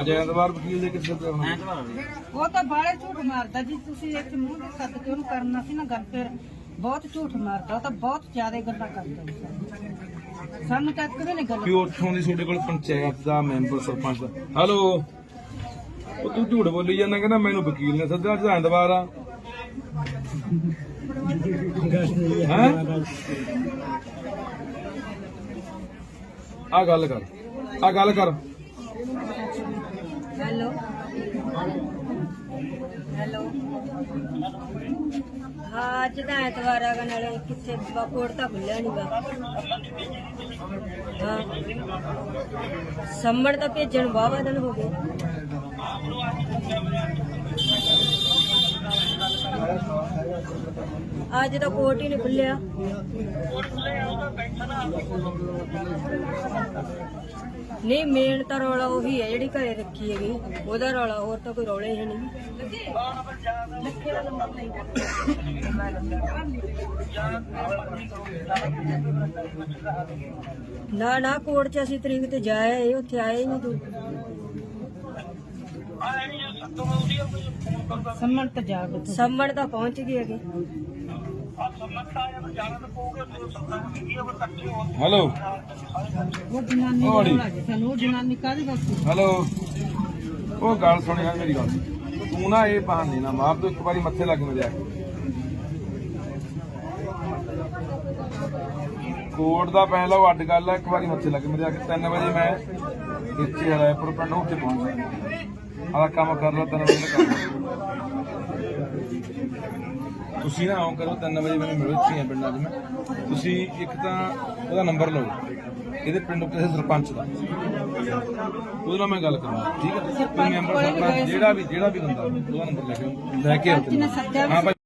ਅੱਜ ਐਤਵਾਰ ਵਕੀਲ ਦੇ ਕਿਸੇ ਤੇ ਆਉਣਾ ਉਹ ਤਾਂ ਬਾਲੇ ਝੂਠ ਮਾਰਦਾ ਜੀ ਤੁਸੀਂ ਇੱਥੇ ਮੂੰਹ ਦੇ ਸੱਦ ਕੇ ਉਹਨੂੰ ਕਰਨਾ ਸੀ ਨਾ ਗੱਲ ਫਿਰ ਬਹੁਤ ਝੂਠ ਮਾਰਦਾ ਉਹ ਤਾਂ ਬਹੁਤ ਜ਼ਿਆਦਾ ਗੱਲਾਂ ਕਰਦਾ ਜੀ। ਸਾਨੂੰ ਤਾਂ ਕਦੇ ਨਹੀਂ ਗੱਲ ਕਿ ਉੱਥੋਂ ਦੀ ਤੁਹਾਡੇ ਕੋਲ ਪੰਚਾਇਤ ਦਾ ਮੈਂਬਰ ਸਰਪੰਚ ਦਾ। ਹੈਲੋ? ਉਹ ਤੂੰ ਝੂਠ ਬੋਲੀ ਜਾਂਦਾ ਕਹਿੰਦਾ ਮੈਨੂੰ ਵਕੀਲ ਨੇ ਸੱਦਿਆ ਅੱਜ ਐਤਵਾਰ ਆ। ਹੈਂ? ਆ ਗੱਲ ਕਰ ਆ ਗੱਲ ਕਰ। ਹੈਲੋ। ਹੈਲੋ। ਹਾਂ, ਅੱਜ ਤਾਂ ਐਤਵਾਰ ਆਗਾ ਨਾਲੇ ਕਿੱਥੇ ਬ- ਕੋਰਟ ਤਾਂ ਖੁੱਲਿਆ ਨਹੀਂਗਾ ਹਾਂ। ਸੰਮਣ ਤਾਂ ਭੇਜਣ ਵਾਵਾ ਦਿਨ ਹੋ ਗਏ। ਅੱਜ ਤਾਂ ਕੋਰਟ ਹੀ ਨਹੀਂ ਖੁੱਲਿਆ ਨਹੀਂ ਮੇਨ ਤਾਂ ਰੌਲਾ ਉਹੀ ਹੈ ਜਿਹੜੀ ਘਰੇ ਰੱਖੀ ਹੈਗੀ। ਉਹਦਾ ਰੌਲਾ ਹੋਰ ਤਾਂ ਕੋਈ ਰੌਲੇ ਹੀ ਨਹੀਂ। ਨਾ ਨਾ ਕੋਰਟ 'ਚ ਅਸੀਂ ਤਰੀਕ ਤੇ ਜਾਏ ਆਏ, ਉੱਥੇ ਆਏ ਨਹੀਂ ਤੂੰ। ਸੰਮਣ ਤਾਂ ਜਾ ਬਤ ਸੰਮਣ ਤਾਂ ਪਹੁੰਚ ਗਏ ਹੈਗੇ। ਹੈਲੋ ਉਹ ਜਨਾਨੀ ਉਹ ਅੜੀ। ਦਾ ਜੀ ਸਾਨੂੰ ਉਹ ਜਨਾਨੀ ਕਾਹਦੀ ਵਾਸਤੇ? ਹੈਲੋ ਉਹ ਗੱਲ ਸੁਣੀ ਯਾਰ ਮੇਰੀ ਗੱਲ। ਤੂੰ ਨਾ ਇਹ ਬਹਾਨੇ ਨਾ ਮਾਰ ਤੂੰ ਇੱਕ ਵਾਰੀ ਮੱਥੇ ਲੱਗ ਕੇ ਕੋਰਟ ਦਾ ਪਹਿਲਾ ਉਹ ਅੱਡ ਗੱਲ ਆ ਇੱਕ ਵਾਰੀ ਮੱਥੇ ਲੱਗ ਆ ਕੇ 3 ਵਜੇ ਮੈਂ ਇੱਥੇ ਰਾਏਪੁਰ ਪਿੰਡ ਉੱਥੇ ਪਹੁੰਚਦਾ ਆਹ ਕੰਮ ਕਰ ਲਾ 3 ਵਜੇ ਤੱਕ ਤੁਸੀਂ ਨਾ ਆਉਂ ਕਰੋ 3 ਵਜੇ ਮੈਨੂੰ ਮਿਲੋ ਇੱਥੇ ਪਿੰਡਾਂ 'ਚ ਮੈਂ। ਤੁਸੀਂ ਇੱਕ ਤਾਂ ਉਹਦਾ ਨੰਬਰ ਲਓ ਇਹਦੇ ਪਿੰਡ ਕਿਸੇ ਸਰਪੰਚ ਦਾ। ਉਹਦੇ ਨਾਲ ਮੈਂ ਗੱਲ ਕਰਾਂਗਾ ਠੀਕ ਹੈ? ਕੋਈ ਮੈਂਬਰ ਸਰਪੰਚ ਜਿਹੜਾ ਵੀ ਜਿਹੜਾ ਵੀ ਬੰਦਾ ਉਹਦਾ ਨੰਬਰ ਲੈ ਕੇ। ਲੈ ਕੇ ਆਓ ਹਾਂ ਭਾਈ।